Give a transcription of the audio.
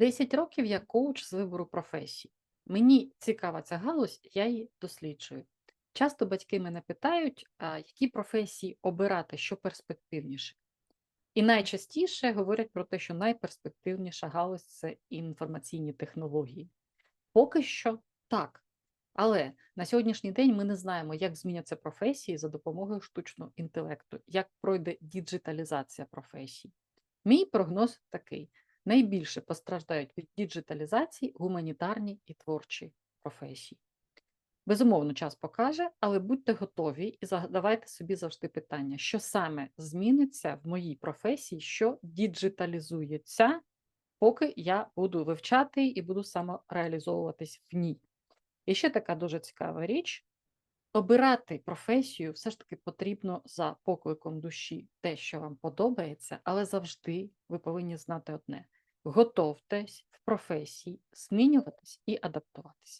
10 років я коуч з вибору професій. Мені цікава ця галузь, я її досліджую. Часто батьки мене питають, які професії обирати, що перспективніше. І найчастіше говорять про те, що найперспективніша галузь це інформаційні технології. Поки що так. Але на сьогоднішній день ми не знаємо, як зміняться професії за допомогою штучного інтелекту, як пройде діджиталізація професій. Мій прогноз такий: найбільше постраждають від діджиталізації гуманітарні і творчі професії. Безумовно, час покаже, але будьте готові і задавайте собі завжди питання, що саме зміниться в моїй професії, що діджиталізується, поки я буду вивчати і буду самореалізовуватись в ній. І ще така дуже цікава річ: обирати професію все ж таки потрібно за покликом душі, те, що вам подобається, але завжди ви повинні знати одне: готовтесь в професії змінюватись і адаптуватись.